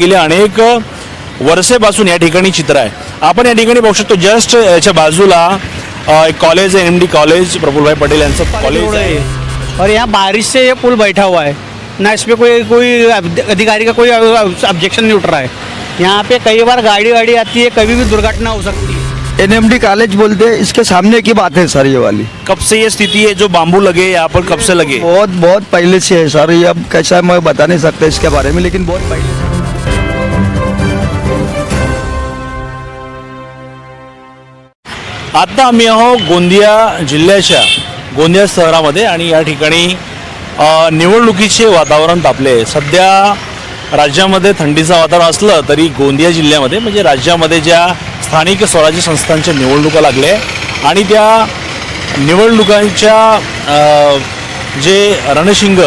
गेले अनेक वर्षेपासून या ठिकाणी चित्र आहे. आपण या ठिकाणी बघू शकतो जस्ट याच्या बाजूला एक कॉलेज आहे M D college Prafullbhai Patel यांचं कॉलेज आहे. है और यहाँ बारिश से ये पुल बैठा हुआ है। ना इस पे कोई कोई अधिकारी का कोई ऑब्जेक्शन नहीं उठ रहा है। यहाँ पे कई बार गाड़ी वाड़ी आती है कभी भी दुर्घटना हो सकती है। एनएमडी कॉलेज बोलते हैं इसके सामने की बात है सर ये वाली। कब से ये स्थिति है? जो बांबू लगे यहाँ पर कब से लगे? बहुत बहुत पहले से है सर ये अब कैसा है मैं बता नहीं सकता इसके बारे में लेकिन बहुत पहले आत्ता आम्ही आहो गोंदिया जिल्ह्याच्या गोंदिया शहरामध्ये आणि या ठिकाणी निवडणुकीचे वातावरण तापले सध्या राज्यामध्ये थंडीचं वातावरण असलं तरी गोंदिया जिल्ह्यामध्ये म्हणजे राज्यामध्ये ज्या स्थानिक स्वराज्य संस्थांच्या निवडणुका लागल्या आणि त्या निवडणुकांच्या जे रणशिंग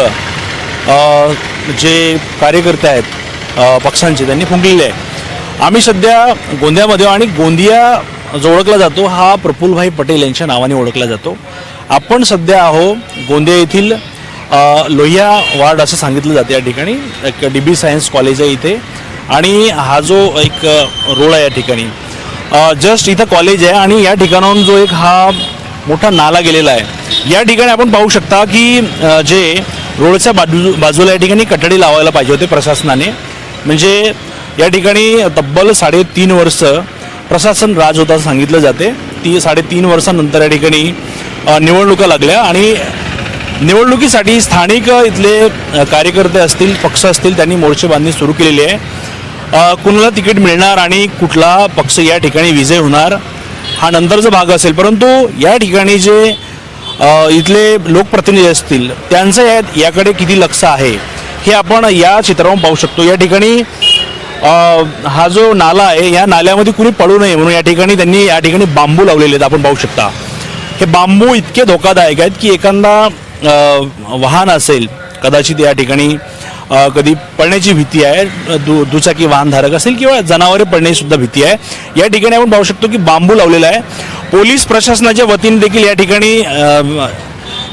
जे कार्यकर्ते आहेत पक्षांचे त्यांनी फुंकलेले आहे आम्ही सध्या गोंदियामध्ये आहोत आणि गोंदिया जो ओळखला जातो हा प्रफुल्लभाई पटेल यांच्या नावाने ओळखला जातो. आपण सध्या आहो गोंदिया येथील लोहिया वार्ड असं सांगितलं जातं या ठिकाणी. एक डी बी सायन्स कॉलेज आहे इथे. आणि हा जो एक रोड आहे या ठिकाणी. जस्ट इथं कॉलेज आहे आणि या ठिकाणाहून जो एक हा मोठा नाला गेलेला आहे. या ठिकाणी आपण पाहू शकता की जे रोडच्या बाजू बाजूला या ठिकाणी कटडी लावायला पाहिजे होते प्रशासनाने. म्हणजे या ठिकाणी तब्बल साडेतीन वर्ष प्रशासन राज होता सांगितलं जाते. ती साडेतीन वर्षानंतर या ठिकाणी निवडणुका लागल्या आणि निवडणुकीसाठी स्थानिक इथले कार्यकर्ते असतील पक्ष असतील त्यांनी मोर्चे बांधणी सुरू केलेली आहे. कुणाला तिकीट मिळणार आणि कुठला पक्ष या ठिकाणी विजय होणार हा नंतरचा भाग असेल. परंतु या ठिकाणी जे इथले लोकप्रतिनिधी असतील त्यांचं या याकडे किती लक्ष आहे हे आपण या चित्रावरून पाहू शकतो. या ठिकाणी हा जो नाला आहे या नाल्यामध्ये कुणी पडू नये म्हणून या ठिकाणी त्यांनी या ठिकाणी बांबू लावलेले आहेत आपण पाहू शकता. हे बांबू इतके धोकादायक आहेत की एखादा वाहन असेल कदाचित या ठिकाणी कधी पडण्याची भीती आहे दु दुचाकी वाहनधारक असेल किंवा जनावरे पडण्याचीसुद्धा भीती आहे. या ठिकाणी आपण पाहू शकतो की बांबू लावलेला आहे. पोलीस प्रशासनाच्या वतीने देखील या ठिकाणी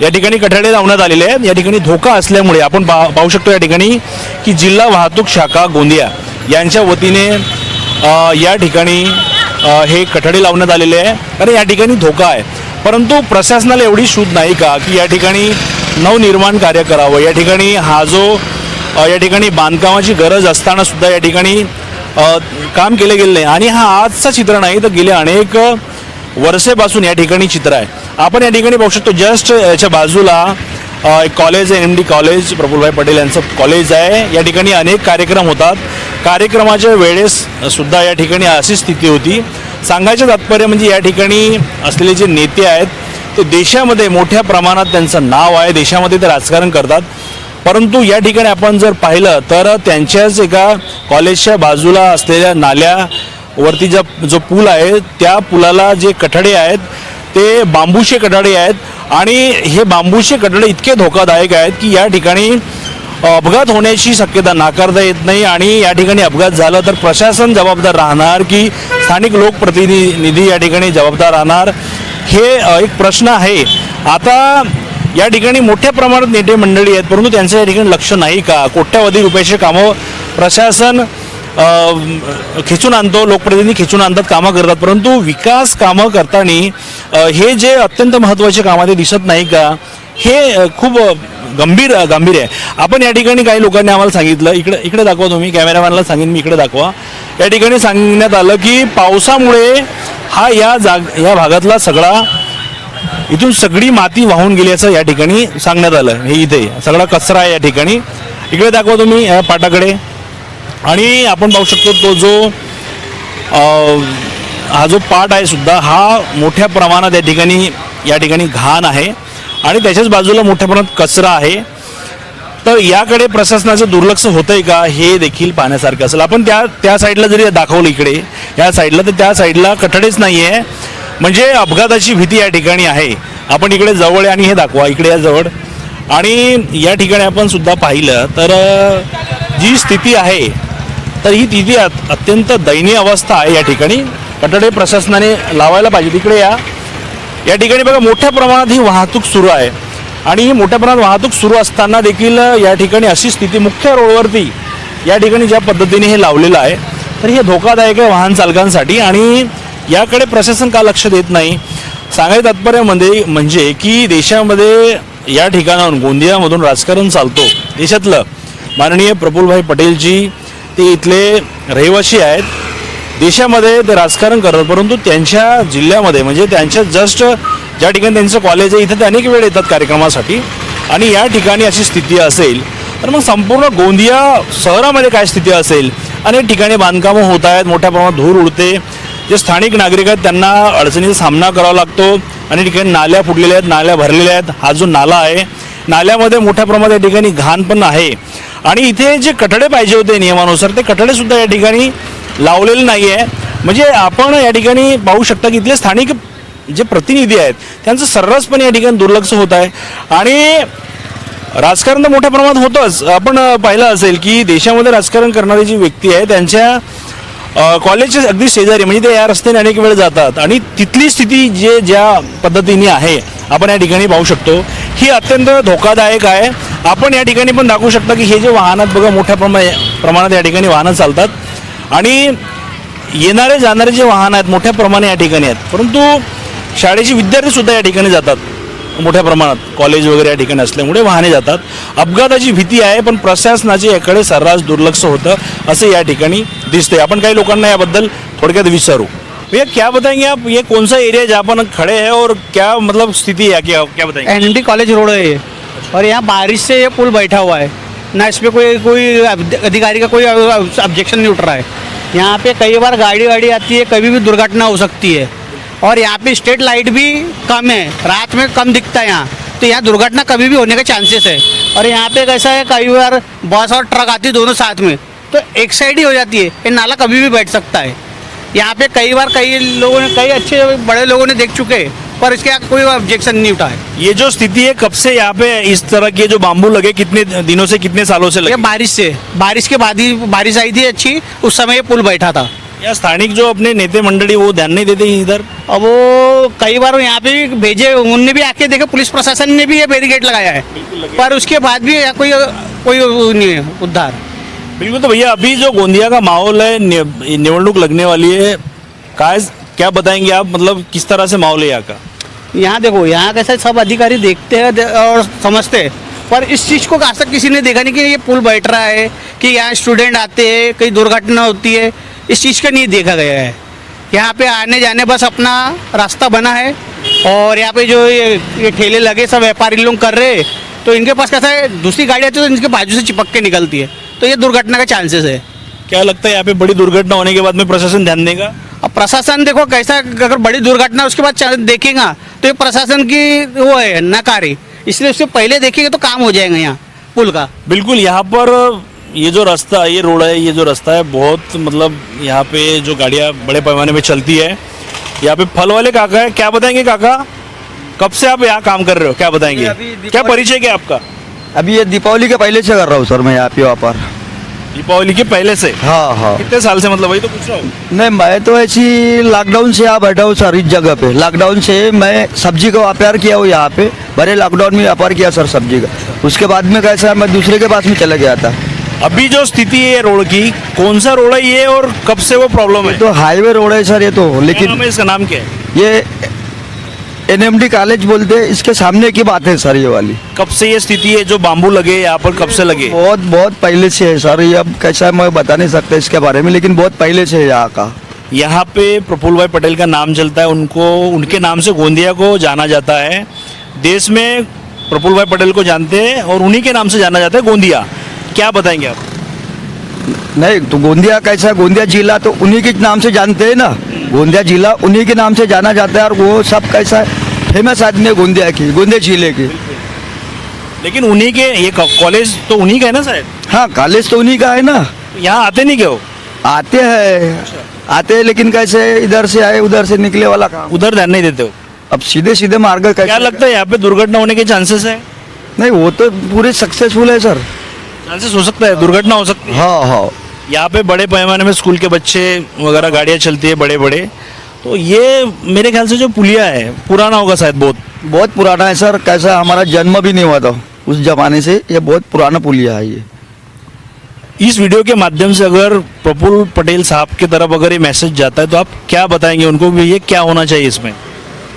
या ठिकाणी कठाडे लावण्यात आलेले आहेत. या ठिकाणी धोका असल्यामुळे आपण पा पाहू शकतो या ठिकाणी की जिल्हा वाहतूक शाखा गोंदिया. यांच्या वतीने या ठिकाणी हे कठडे लावण्यात आलेले आहे. कारण या ठिकाणी धोका आहे. परंतु प्रशासनाला एवढी शूध नाही का की या ठिकाणी नवनिर्माण कार्य करावं. या ठिकाणी हा जो या ठिकाणी बांधकामाची गरज असताना सुद्धा या ठिकाणी काम केलं गेलं नाही. आणि हा आजचा चित्र नाही तर गेले अनेक वर्षेपासून या ठिकाणी चित्र आहे. आपण या ठिकाणी पाहू शकतो जस्ट याच्या बाजूला एक कॉलेज आहे M D college. Prafulbhai Patel यांचं कॉलेज आहे. या ठिकाणी अनेक कार्यक्रम होतात. कार्यक्रमाच्या वेळेस सुद्धा या ठिकाणी अशी स्थिती होती. सांगायचं तात्पर्य म्हणजे या ठिकाणी असलेले जे नेते आहेत ते देशामध्ये मोठ्या प्रमाणात त्यांचं नाव आहे देशामध्ये ते राजकारण करतात. परंतु या ठिकाणी आपण जर पाहिलं तर त्यांच्याच एका कॉलेजच्या बाजूला असलेल्या नाल्यावरती ज्या जो पूल आहे त्या पुलाला जे कठडे आहेत ते बांबूचे कठडे आहेत. आणि हे बांबूचे कठडे इतके धोकादायक आहेत की या ठिकाणी अपघात होण्याची शक्यता नाकारता येत नाही आणि या ठिकाणी अपघात झाला तर प्रशासन जबाबदार राहणार की स्थानिक लोकप्रतिनिधी या ठिकाणी जबाबदार राहणार? हे एक प्रश्न आहे. आता या ठिकाणी मोठ्या प्रमाणात नेते मंडळी आहेत परंतु त्यांचं या ठिकाणी लक्ष नाही का? कोट्यावधी रुपयाचे कामं प्रशासन खेचून आणतो लोकप्रतिनिधी खेचून आणतात कामं करतात. परंतु विकास कामं करताना हे जे अत्यंत महत्त्वाचे कामं ते दिसत नाही का? हे खूप गंभीर गंभीर आहे. आपण या ठिकाणी काही लोकांनी आम्हाला सांगितलं. इकडे इकडे दाखवा तुम्ही. कॅमेरामॅनला सांगेन मी इकडे दाखवा. या ठिकाणी सांगण्यात आलं की पावसामुळे हा या जाग या भागातला सगळा इथून सगळी माती वाहून गेली असं या ठिकाणी सांगण्यात आलं. हे इथे सगळा कचरा आहे या ठिकाणी. इकडे दाखवा तुम्ही या पाटाकडे. आणि आपण पाहू शकतो तो जो हा जो पाट आहे सुद्धा हा मोठ्या प्रमाणात या ठिकाणी या ठिकाणी घाण आहे. आणि त्याच्याच बाजूला मोठ्या प्रमाणात कचरा आहे. तर याकडे प्रशासनाचं दुर्लक्ष होतंय का? हे देखील पाहण्यासारखं असेल. आपण त्या त्या साईडला जरी दाखवलं इकडे या साईडला तर त्या साईडला कठडेच नाही आहे म्हणजे अपघाताची भीती या ठिकाणी आहे. आपण इकडे जवळ आहे आणि हे दाखवा इकडे या जवळ. आणि या ठिकाणी आपण सुद्धा पाहिलं तर जी स्थिती आहे तर ही स्थिती अत्यंत दयनीय अवस्था आहे या ठिकाणी. कठडे प्रशासनाने लावायला पाहिजे तिकडे या. या ठिकाणी बघा मोठ्या प्रमाणात ही वाहतूक सुरू आहे. आणि ही मोठ्या प्रमाणात वाहतूक सुरू असताना देखील या ठिकाणी अशी स्थिती मुख्य रोडवरती या ठिकाणी ज्या पद्धतीने हे लावलेलं आहे तर हे धोकादायक आहे वाहन चालकांसाठी. आणि याकडे प्रशासन का लक्ष देत नाही? सांगायचं तात्पर्यामध्ये म्हणजे की देशामध्ये या ठिकाणाहून गोंदियामधून राजकारण चालतो. देशातलं माननीय प्रफुलभाई पटेलजी ते इथले रहिवासी आहेत. देशामध्ये ते राजकारण करतात परंतु त्यांच्या जिल्ह्यामध्ये म्हणजे त्यांच्या जस्ट ज्या ठिकाणी त्यांचं कॉलेज आहे इथे ते अनेक वेळ येतात कार्यक्रमासाठी. आणि या ठिकाणी अशी स्थिती असेल तर मग संपूर्ण गोंदिया शहरामध्ये काय स्थिती असेल? अनेक ठिकाणी बांधकामं होत आहेत मोठ्या प्रमाणात धूर उडते. जे स्थानिक नागरिक आहेत त्यांना अडचणीचा सामना करावा लागतो. अनेक ठिकाणी नाल्या फुटलेल्या आहेत नाल्या भरलेल्या आहेत. हा जो नाला आहे नाल्यामध्ये मोठ्या प्रमाणात या ठिकाणी घाण पण आहे. आणि इथे जे कठडे पाहिजे होते नियमानुसार ते कठडेसुद्धा या ठिकाणी लावलेलं नाही आहे म्हणजे आपण या ठिकाणी पाहू शकता की इथले स्थानिक जे प्रतिनिधी आहेत त्यांचं सर्रासपणे या ठिकाणी दुर्लक्ष होत आहे. आणि राजकारण तर मोठ्या प्रमाणात होतंच. आपण पाहिलं असेल की देशामध्ये राजकारण करणारी जी व्यक्ती आहे त्यांच्या कॉलेजच्या अगदी शेजारी म्हणजे ते या रस्त्याने अनेक वेळ जातात. आणि तिथली स्थिती जे ज्या पद्धतीने आहे आपण या ठिकाणी पाहू शकतो. ही अत्यंत धोकादायक आहे. आपण या ठिकाणी पण दाखवू शकता की हे जे वाहनात बघा मोठ्या प्रमा प्रमाणात या ठिकाणी वाहनं चालतात. आणि येणारे जाणारे जे वाहन आहेत मोठ्या प्रमाणे या ठिकाणी आहेत. परंतु शाळेचे विद्यार्थी सुद्धा या ठिकाणी जातात. मोठ्या प्रमाणात. कॉलेज वगैरे या ठिकाणी असल्यामुळे वाहने जातात. अपघाताची भीती आहे पण प्रशासनाचे याकडे सर्रास दुर्लक्ष होतं असं या ठिकाणी दिसते आपण काही लोकांना याबद्दल थोडक्यात विचारू. भैया क्या बताएंगे आप? ये कौन सा एरिया जहाँ पर खड़े हैं और क्या मतलब स्थिति है? क्या क्या बताएंगे एन कॉलेज रोड है ये। और यहाँ बारिश से ये पुल बैठा हुआ है। ना इस पर कोई कोई अधिकारी का कोई ऑब्जेक्शन नहीं उठ रहा है। यहाँ पे कई बार गाड़ी वाड़ी आती है, कभी भी दुर्घटना हो सकती है। और यहाँ पे स्ट्रीट लाइट भी कम है, रात में कम दिखता है यहाँ। तो यहाँ दुर्घटना कभी भी होने के चांसेस है। और यहाँ पे कैसा है, कई बार बस और ट्रक आती है दोनों साथ में तो एक साइड ही हो जाती है। ये नाला कभी भी बैठ सकता है। यहाँ पे कई बार कई लोगों ने, कई अच्छे बड़े लोगों ने देख चुके हैं। पर इसके कोई ऑब्जेक्शन नहीं उठा है ये जो स्थिति है कब से यहाँ पे इस तरह के जो बाम्बू लगे कितने दिनों से कितने सालों से लगे? बारिश से बारिश के बाद ही बारिश आई थी अच्छी उस समय ये पुल बैठा था। या स्थानिक जो अपने नेते मंडली वो ध्यान नहीं देते इधर? अब वो कई बार यहाँ पे भेजे उनने भी आके देखा पुलिस प्रशासन ने भी ये बैरिकेड लगाया है। पर उसके बाद भी कोई कोई नहीं है उद्धार। बिल्कुल तो भैया अभी जो गोंदिया का माहौल है निवडणूक लगने वाली है काय क्या बताएँगे आप? मतलब किस तरह से माहौल है यहाँ का? यहाँ देखो यहाँ कैसे सब अधिकारी देखते हैं और समझते हैं। पर इस चीज़ को आज तक किसी ने देखा नहीं कि ये पुल बैठ रहा है कि यहाँ स्टूडेंट आते हैं कहीं दुर्घटना होती है। इस चीज़ का नहीं देखा गया है। यहाँ पे आने जाने बस अपना रास्ता बना है और यहाँ पे जो ये ये ठेले लगे सब व्यापारी लोग कर रहे हैं तो इनके पास कैसा है दूसरी गाड़ी आती है तो इनके बाजू से चिपक के निकलती है। तो ये दुर्घटना का चांसेस है। क्या लगता है यहाँ पे बड़ी दुर्घटना होने के बाद में प्रशासन ध्यान देगा? अब प्रशासन देखो कैसा अगर बड़ी दुर्घटना उसके बाद देखेगा। तो ये प्रशासन की वो है नकारी। इसलिए उससे पहले देखेंगे तो काम हो जाएगा यहाँ पुल का। बिल्कुल यहाँ पर ये जो रास्ता ये रोड है ये जो रास्ता है बहुत मतलब यहाँ पे जो गाड़ियाँ बड़े पैमाने पे चलती है। यहाँ पे फल वाले काका है क्या बताएँगे काका? कब से आप यहाँ काम कर रहे हो? क्या बताएँगे? क्या परिचय क्या आपका? अभी ये दीपावली के पहले से कर रहा हूँ सर मैं यहाँ पे वहाँ पर दीपावली के पहले से? हाँ हाँ। कितने साल से मतलब वही तो पूछ रहा हूँ। नहीं मैं तो ऐसी लॉकडाउन से यहाँ बैठा हूँ सर इस जगह पे। लॉकडाउन से मैं सब्ज़ी का व्यापार किया हूँ यहाँ पे। बड़े लॉकडाउन में व्यापार किया सर सब्ज़ी का। उसके बाद में कैसा मैं दूसरे के पास में चला गया था। अभी जो स्थिति है रोड की कौन सा रोड है ये और कब से वो प्रॉब्लम है? तो हाईवे रोड है सर ये तो लेकिन इसका? नाम क्या है? ये एनएमडी कॉलेज बोलते हैं इसके सामने की बात है सर ये वाली। कब से ये स्थिति है? जो बाम्बू लगे यहाँ पर कब से लगे? बहुत बहुत पहले से है सर ये अब कैसा है मैं बता नहीं सकता इसके बारे में लेकिन बहुत पहले से है यहाँ का। यहाँ पे प्रफुल्ल भाई पटेल का नाम चलता है उनको उनके नाम से गोंदिया को जाना जाता है। देश में प्रफुल्ल भाई पटेल को जानते हैं और उन्हीं के नाम से जाना जाता है गोंदिया। क्या बताएँगे आप? नहीं तो गोंदिया कैसा गोंदिया जिला तो उन्हीं के नाम से जानते हैं ना। गोंदिया जिला उन्हीं के नाम से जाना जाता है और वो सब कैसा फ़ेमस आदमी है गोंदिया की गोंदिया ज़िले की। लेकिन उन्हीं के ये कॉलेज तो उन्हीं का है ना शायद? हाँ कॉलेज तो उन्हीं का है ना। यहाँ आते नहीं क्यों? आते हैं आते हैं लेकिन कैसे इधर से आए उधर से निकले वाला काम। उधर ध्यान नहीं देते हो? अब सीधे सीधे मार्ग कैसे क्या लगता है यहाँ पे दुर्घटना होने के चांसेस है? नहीं वो तो पूरे सक्सेसफुल है सर चांसेस हो सकता है दुर्घटना हो सकती है। हाँ हाँ। यहाँ पे बड़े पैमाने में स्कूल के बच्चे वगैरह गाड़ियाँ चलती है बड़े बड़े तो ये मेरे ख्याल से जो पुलिया है पुराना होगा शायद बहुत। बहुत पुराना है सर कैसा हमारा जन्म भी नहीं हुआ था उस जमाने से ये बहुत पुराना पुलिया है ये। इस वीडियो के माध्यम से अगर प्रफुल पटेल साहब की तरफ़ अगर ये मैसेज जाता है तो आप क्या बताएँगे उनको भी ये क्या होना चाहिए इसमें?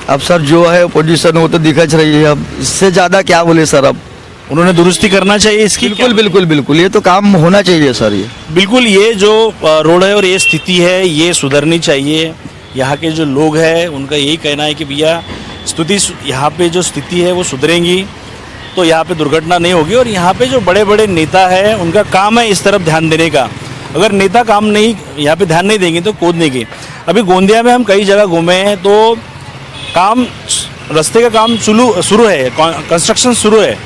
अब सर जो है पोजीशन वो तो दिखच रही है। अब इससे ज़्यादा क्या बोले सर अब उन्होंने दुरुस्ती करना चाहिए इसकी बिल्कुल बिल्कुल बिल्कुल। ये तो काम होना चाहिए सर ये। बिल्कुल ये जो रोड है और ये स्थिति है ये सुधरनी चाहिए। यहाँ के जो लोग हैं उनका यही कहना है कि भैया स्थिति सु- यहाँ पे जो स्थिति है वो सुधरेंगी। तो यहाँ पे दुर्घटना नहीं होगी और यहाँ पे जो बड़े बड़े नेता है उनका काम है इस तरफ़ ध्यान देने का। अगर नेता काम नहीं यहाँ पे ध्यान नहीं देंगे तो कूद देंगे अभी गोंदिया में हम कई जगह घूमे हैं तो काम रास्ते का काम शुरू शुरू है कंस्ट्रक्शन शुरू है।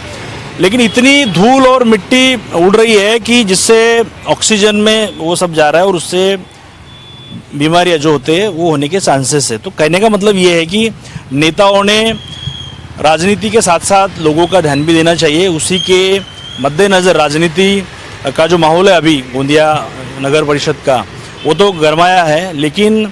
लेकिन इतनी धूल और मिट्टी उड़ रही है कि जिससे ऑक्सीजन में वो सब जा रहा है और उससे बीमारियाँ जो होते हैं, वो होने के चांसेस है। तो कहने का मतलब ये है कि नेताओं ने राजनीति के साथ साथ लोगों का ध्यान भी देना चाहिए। उसी के मद्देनज़र राजनीति का जो माहौल है अभी गोंदिया नगर परिषद का, वो तो गरमाया है। लेकिन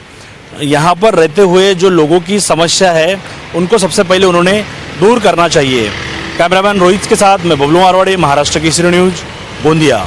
यहाँ पर रहते हुए जो लोगों की समस्या है, उनको सबसे पहले उन्होंने दूर करना चाहिए। कैमरामैन रोहित के साथ मैं बबलू मारवाड़ी महाराष्ट्र की न्यूज गोंदिया